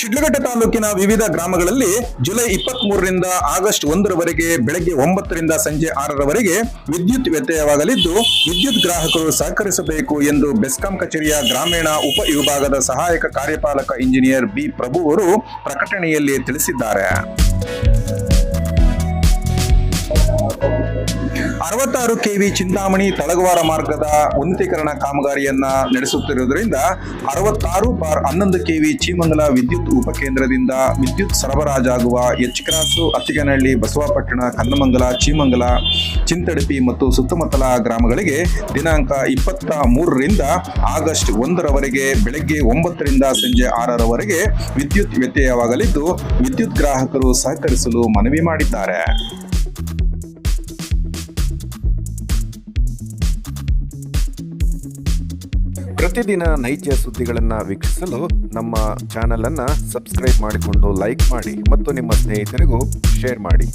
ಶಿಡ್ಲಘಟ್ಟ ತಾಲೂಕಿನ ವಿವಿಧ ಗ್ರಾಮಗಳಲ್ಲಿ ಜುಲೈ ಇಪ್ಪತ್ತ್ ಮೂರರಿಂದ ಆಗಸ್ಟ್ ಒಂದರವರೆಗೆ ಬೆಳಗ್ಗೆ ಒಂಬತ್ತರಿಂದ ಸಂಜೆ ಆರರವರೆಗೆ ವಿದ್ಯುತ್ ವ್ಯತ್ಯಯವಾಗಲಿದ್ದು, ವಿದ್ಯುತ್ ಗ್ರಾಹಕರು ಸಹಕರಿಸಬೇಕು ಎಂದು ಬೆಸ್ಕಾಂ ಕಚೇರಿಯ ಗ್ರಾಮೀಣ ಉಪ ವಿಭಾಗದ ಸಹಾಯಕ ಕಾರ್ಯಪಾಲಕ ಇಂಜಿನಿಯರ್ ಬಿ ಪ್ರಭು ಅವರು ಪ್ರಕಟಣೆಯಲ್ಲಿ ತಿಳಿಸಿದ್ದಾರೆ. ಅರವತ್ತಾರು ಕೆವಿ ಚಿಂತಾಮಣಿ ತಳಗವಾರ ಮಾರ್ಗದ ಉನ್ನತೀಕರಣ ಕಾಮಗಾರಿಯನ್ನ ನಡೆಸುತ್ತಿರುವುದರಿಂದ ಅರವತ್ತಾರು ಬಾರ್ ಹನ್ನೊಂದು ಕೆವಿ ಚೀಮಂಗಲ ವಿದ್ಯುತ್ ಉಪಕೇಂದ್ರದಿಂದ ವಿದ್ಯುತ್ ಸರಬರಾಜಾಗುವ ಎಚ್ಕ್ರಾಸು ಅತ್ತಿಗನಹಳ್ಳಿ, ಬಸವಾಪಟ್ಟಣ ಕನ್ನಮಂಗಲ ಚೀಮಂಗಲ, ಚಿಂತಡಪಿ ಮತ್ತು ಸುತ್ತಮುತ್ತಲ ಗ್ರಾಮಗಳಿಗೆ ದಿನಾಂಕ ಇಪ್ಪತ್ತ ಮೂರರಿಂದ ಆಗಸ್ಟ್ ಒಂದರವರೆಗೆ ಬೆಳಗ್ಗೆ ಒಂಬತ್ತರಿಂದ ಸಂಜೆ ಆರರವರೆಗೆ ವಿದ್ಯುತ್ ವ್ಯತ್ಯಯವಾಗಲಿದ್ದು, ವಿದ್ಯುತ್ ಗ್ರಾಹಕರು ಸಹಕರಿಸಲು ಮನವಿ ಮಾಡಿದ್ದಾರೆ. ಪ್ರತಿದಿನ ನೈಜ ಸುದ್ದಿಗಳನ್ನು ವೀಕ್ಷಿಸಲು ನಮ್ಮ ಚಾನೆಲ್ ಅನ್ನ ಸಬ್ಸ್ಕ್ರೈಬ್ ಮಾಡಿಕೊಂಡು ಲೈಕ್ ಮಾಡಿ ಮತ್ತು ನಿಮ್ಮ ಸ್ನೇಹಿತರಿಗೂ ಶೇರ್ ಮಾಡಿ.